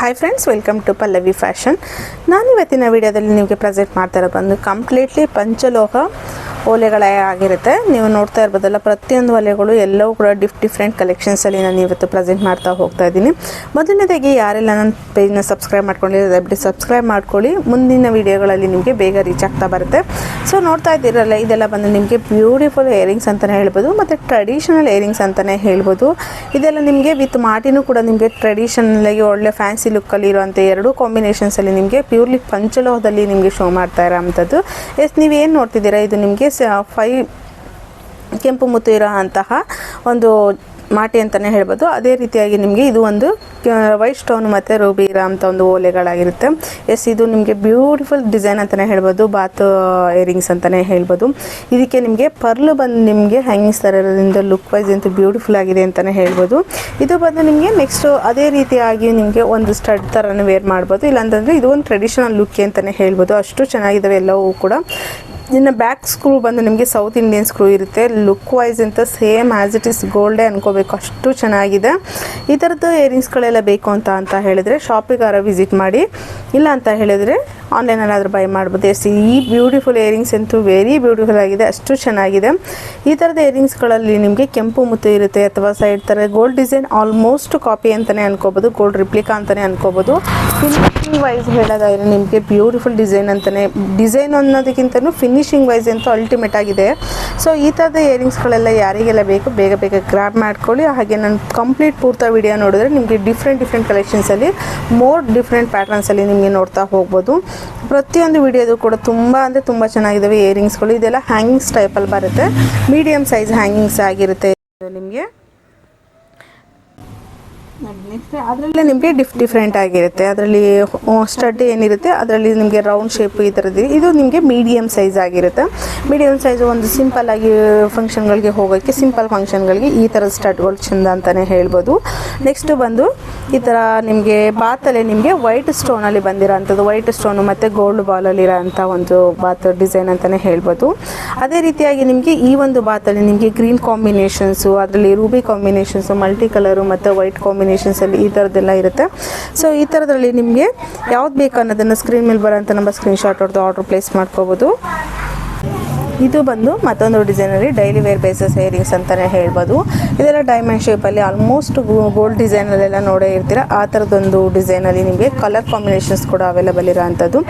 Hi friends welcome to Pallavi fashion ನಾನು ಇವತ್ತಿನ ವಿಡಿಯೋದಲ್ಲಿ ನಿಮಗೆ ಪ್ರೆಸೆಂಟ್ ಮಾಡ್ತಾರೋ ಬಂದು ಕಂಪ್ಲೀಟ್ಲಿ ಪಂಚಲೋಹ ಓಲೆಗಳೇ ಆಗಿರುತ್ತೆ. ನೀವು ನೋಡ್ತಾ ಇರ್ಬೋದಲ್ಲ, ಪ್ರತಿಯೊಂದು ಒಲೆಗಳು ಎಲ್ಲವೂ ಕೂಡ ಡಿಫ್ ಡಿಫ್ರೆಂಟ್ ಕಲೆಕ್ಷನ್ಸಲ್ಲಿ ನಾನು ಇವತ್ತು ಪ್ರೆಸೆಂಟ್ ಮಾಡ್ತಾ ಹೋಗ್ತಾ ಇದ್ದೀನಿ. ಮೊದಲನೇದಾಗಿ ಯಾರೆಲ್ಲ ನನ್ನ ಪೇಜ್ನ ಸಬ್ಸ್ಕ್ರೈಬ್ ಮಾಡ್ಕೊಂಡಿರೋದು ದಯವಿಟ್ಟು ಸಬ್ಸ್ಕ್ರೈಬ್ ಮಾಡ್ಕೊಳ್ಳಿ. ಮುಂದಿನ ವಿಡಿಯೋಗಳಲ್ಲಿ ನಿಮಗೆ ಬೇಗ ರೀಚ್ ಆಗ್ತಾ ಬರುತ್ತೆ. ಸೊ ನೋಡ್ತಾ ಇದ್ದೀರಲ್ಲ, ಇದೆಲ್ಲ ಬಂದು ನಿಮಗೆ ಬ್ಯೂಟಿಫುಲ್ ಇಯರಿಂಗ್ಸ್ ಅಂತಲೇ ಹೇಳ್ಬೋದು, ಮತ್ತು ಟ್ರೆಡಿಷನಲ್ ಏರಿಂಗ್ಸ್ ಅಂತಲೇ ಹೇಳ್ಬೋದು. ಇದೆಲ್ಲ ನಿಮಗೆ ವಿತ್ ಮಾಟಿನೂ ಕೂಡ ನಿಮಗೆ ಟ್ರೆಡಿಷನಲ್ ಆಗಿ ಒಳ್ಳೆ ಫ್ಯಾನ್ಸಿ ಲುಕ್ಕಲ್ಲಿ ಇರುವಂಥ ಎರಡು ಕಾಂಬಿನೇಷನ್ಸಲ್ಲಿ ನಿಮಗೆ ಪ್ಯೂರ್ಲಿ ಪಂಚಲೋಹದಲ್ಲಿ ನಿಮಗೆ ಶೋ ಮಾಡ್ತಾ ಇರೋವಂಥದ್ದು ಎಸ್, ನೀವೇನು ನೋಡ್ತಿದ್ದೀರಾ? ಇದು ನಿಮಗೆ ಫೈ ಕೆಂಪು ಮುತ್ತು ಇರೋ ಅಂತಹ ಒಂದು ಮಾಟಿ ಅಂತಲೇ ಹೇಳ್ಬೋದು. ಅದೇ ರೀತಿಯಾಗಿ ನಿಮಗೆ ಇದು ಒಂದು ವೈಟ್ ಸ್ಟೋನ್ ಮತ್ತು ರೂಬಿ ಇರೋ ಅಂತ ಒಂದು ಓಲೆಗಳಾಗಿರುತ್ತೆ. ಎಸ್ ಇದು ನಿಮಗೆ ಬ್ಯೂಟಿಫುಲ್ ಡಿಸೈನ್ ಅಂತಲೇ ಹೇಳ್ಬೋದು ಬಾತ್ ಇಯರಿಂಗ್ಸ್ ಅಂತಲೇ ಹೇಳ್ಬೋದು. ಇದಕ್ಕೆ ನಿಮಗೆ ಪರ್ಲು ಬಂದು ನಿಮಗೆ ಹ್ಯಾಂಗಿಂಗ್ಸ್ ಥರ ಇರೋದ್ರಿಂದ ಲುಕ್ ವೈಸ್ ಅಂತೂ ಬ್ಯೂಟಿಫುಲ್ ಆಗಿದೆ ಅಂತಲೇ ಹೇಳ್ಬೋದು. ಇದು ಬಂದು ನಿಮಗೆ ನೆಕ್ಸ್ಟು ಅದೇ ರೀತಿಯಾಗಿ ನಿಮಗೆ ಒಂದು ಸ್ಟಡ್ ಥರನೇ ವೇರ್ ಮಾಡ್ಬೋದು. ಇಲ್ಲಾಂತಂದರೆ ಇದು ಒಂದು ಟ್ರೆಡಿಷನಲ್ ಲುಕ್ ಅಂತಲೇ ಹೇಳ್ಬೋದು. ಅಷ್ಟು ಚೆನ್ನಾಗಿದ್ದಾವೆ ಎಲ್ಲವೂ ಕೂಡ. ಇನ್ನು ಬ್ಯಾಕ್ ಸ್ಕ್ರೂ ಬಂದು ನಿಮಗೆ ಸೌತ್ ಇಂಡಿಯನ್ ಸ್ಕ್ರೂ ಇರುತ್ತೆ. ಲುಕ್ ವೈಸ್ ಅಂತ ಸೇಮ್ ಆ್ಯಸ್ ಇಟ್ ಇಸ್ ಗೋಲ್ಡೇ ಅನ್ಕೋಬೇಕು. ಅಷ್ಟು ಚೆನ್ನಾಗಿದೆ. ಈ ಥರದ್ದು ಏರಿಂಗ್ಸ್ಗಳೆಲ್ಲ ಬೇಕು ಅಂತ ಅಂತ ಹೇಳಿದರೆ ಶಾಪಿಗಾರ ವಿಸಿಟ್ ಮಾಡಿ ಇಲ್ಲ ಅಂತ ಹೇಳಿದರೆ ಆನ್ಲೈನಲ್ಲಾದರೂ ಬೈ ಮಾಡ್ಬೋದು. ಎಸ್ ಈ ಬ್ಯೂಟಿಫುಲ್ ಇಯರಿಂಗ್ಸ್ ಅಂತೂ ವೆರಿ ಬ್ಯೂಟಿಫುಲ್ ಆಗಿದೆ. ಅಷ್ಟು ಚೆನ್ನಾಗಿದೆ. ಈ ಥರದ ಇಯರಿಂಗ್ಸ್ಗಳಲ್ಲಿ ನಿಮಗೆ ಕೆಂಪು ಮುತ್ತು ಇರುತ್ತೆ ಅಥವಾ ಸೈಡ್ ಥರ ಗೋಲ್ಡ್ ಡಿಸೈನ್ ಆಲ್ಮೋಸ್ಟ್ ಕಾಪಿ ಅಂತಲೇ ಅನ್ಕೋಬೋದು. ಗೋಲ್ಡ್ ರಿಪ್ಲಿಕಾ ಅಂತಲೇ ಅನ್ಕೋಬೋದು. ಫಿನಿಶಿಂಗ್ ವೈಸ್ ಹೇಳೋದಾದರೆ ನಿಮಗೆ ಬ್ಯೂಟಿಫುಲ್ ಡಿಸೈನ್ ಅಂತಲೇ ಡಿಸೈನ್ ಅನ್ನೋದಕ್ಕಿಂತಲೂ ಫಿನಿಶಿಂಗ್ ವೈಸ್ ಅಂತೂ ಅಲ್ಟಿಮೇಟ್ ಆಗಿದೆ. ಸೊ ಈ ಥರದ ಇಯರಿಂಗ್ಸ್ಗಳೆಲ್ಲ ಯಾರಿಗೆಲ್ಲ ಬೇಕು? ಬೇಗ ಬೇಗ ಗ್ರ್ಯಾಬ್ ಮಾಡ್ಕೊಳ್ಳಿ. ಹಾಗೆ ನಾನು ಕಂಪ್ಲೀಟ್ ಪೂರ್ತ ವಿಡಿಯೋ ನೋಡಿದ್ರೆ ನಿಮಗೆ ಡಿಫ್ರೆಂಟ್ ಡಿಫ್ರೆಂಟ್ ಕಲೆಕ್ಷನ್ಸಲ್ಲಿ ಮೋರ್ ಡಿಫ್ರೆಂಟ್ ಪ್ಯಾಟರ್ನ್ಸಲ್ಲಿ ನಿಮಗೆ ನೋಡ್ತಾ ಹೋಗ್ಬೋದು. ಪ್ರತಿಯೊಂದು ವಿಡಿಯೋದು ಕೂಡ ತುಂಬ ಅಂದರೆ ತುಂಬ ಚೆನ್ನಾಗಿದ್ದಾವೆ ಇಯರಿಂಗ್ಸ್ಗಳು ಇದೆಲ್ಲ ಹ್ಯಾಂಗಿಂಗ್ಸ್ ಟೈಪಲ್ಲಿ ಬರುತ್ತೆ. ಮೀಡಿಯಮ್ ಸೈಜ್ ಹ್ಯಾಂಗಿಂಗ್ಸ್ ಆಗಿರುತ್ತೆ ನಿಮಗೆ. ಅದರಲ್ಲೇ ನಿಮಗೆ ಡಿಫ್ ಡಿಫ್ರೆಂಟ್ ಆಗಿರುತ್ತೆ. ಅದರಲ್ಲಿ ಸ್ಟಡ್ ಏನಿರುತ್ತೆ, ಅದರಲ್ಲಿ ನಿಮಗೆ ರೌಂಡ್ ಶೇಪ್ ಈ ಥರದ್ದು ಇದು ನಿಮಗೆ ಮೀಡಿಯಮ್ ಸೈಜ್ ಆಗಿರುತ್ತೆ. ಮೀಡಿಯಮ್ ಸೈಜ್ ಒಂದು ಸಿಂಪಲ್ ಆಗಿ ಫಂಕ್ಷನ್ಗಳಿಗೆ ಹೋಗೋಕ್ಕೆ ಸಿಂಪಲ್ ಫಂಕ್ಷನ್ಗಳಿಗೆ ಈ ಥರದ ಸ್ಟಡ್ಗಳು ಚೆಂದ ಅಂತಲೇ ಹೇಳ್ಬೋದು. ನೆಕ್ಸ್ಟ್ ಬಂದು ಈ ಥರ ನಿಮಗೆ ಬಾತಲ್ಲೇ ನಿಮಗೆ ವೈಟ್ ಸ್ಟೋನಲ್ಲಿ ಬಂದಿರೋ ಅಂಥದ್ದು ವೈಟ್ ಸ್ಟೋನು ಮತ್ತು ಗೋಲ್ಡ್ ಬಾಲಲ್ಲಿರೋ ಅಂಥ ಒಂದು ಬಾತ್ ಡಿಸೈನ್ ಅಂತಲೇ ಹೇಳ್ಬೋದು. ಅದೇ ರೀತಿಯಾಗಿ ನಿಮಗೆ ಈ ಒಂದು ಬಾತಲ್ಲಿ ನಿಮಗೆ ಗ್ರೀನ್ ಕಾಂಬಿನೇಷನ್ಸು ಅದರಲ್ಲಿ ರೂಬಿ ಕಾಂಬಿನೇಷನ್ಸು ಮಲ್ಟಿ ಕಲರು ಮತ್ತು ವೈಟ್ ಕಾಂಬಿನೇಷನ್ಸಲ್ಲಿ ಈ ಥರದ್ದೆಲ್ಲ ಇರುತ್ತೆ. ಸೊ ಈ ಥರದ್ರಲ್ಲಿ ನಿಮಗೆ ಯಾವ್ದು ಬೇಕು ಅನ್ನೋದನ್ನು ಸ್ಕ್ರೀನ್ ಮೇಲೆ ಬರೋಂಥ ಸ್ಕ್ರೀನ್ ಸ್ಕ್ರೀನ್ಶಾಟ್ ಹೊಡೆದು ಆರ್ಡ್ರ್ ಪ್ಲೇಸ್ ಮಾಡ್ಕೋಬೋದು. ಇದು ಬಂದು ಮತ್ತೊಂದು ಡಿಸೈನಲ್ಲಿ ಡೈಲಿ ವೇರ್ ಬೇಸಸ್ ಏರಿಂಗ್ಸ್ ಅಂತಾನೆ ಹೇಳ್ಬೋದು. ಇದೆಲ್ಲ ಡೈಮಂಡ್ ಅಲ್ಲಿ ಆಲ್ಮೋಸ್ಟ್ ಗೋಲ್ಡ್ ಡಿಸೈನಲ್ಲೆಲ್ಲ ನೋಡೇ ಇರ್ತೀರ. ಆ ತರದೊಂದು ಡಿಸೈನ್ ಅಲ್ಲಿ ನಿಮಗೆ ಕಲರ್ ಕಾಂಬಿನೇಷನ್ಸ್ ಕೂಡ ಅವೈಲಬಲ್ ಇರೋವಂಥದ್ದು.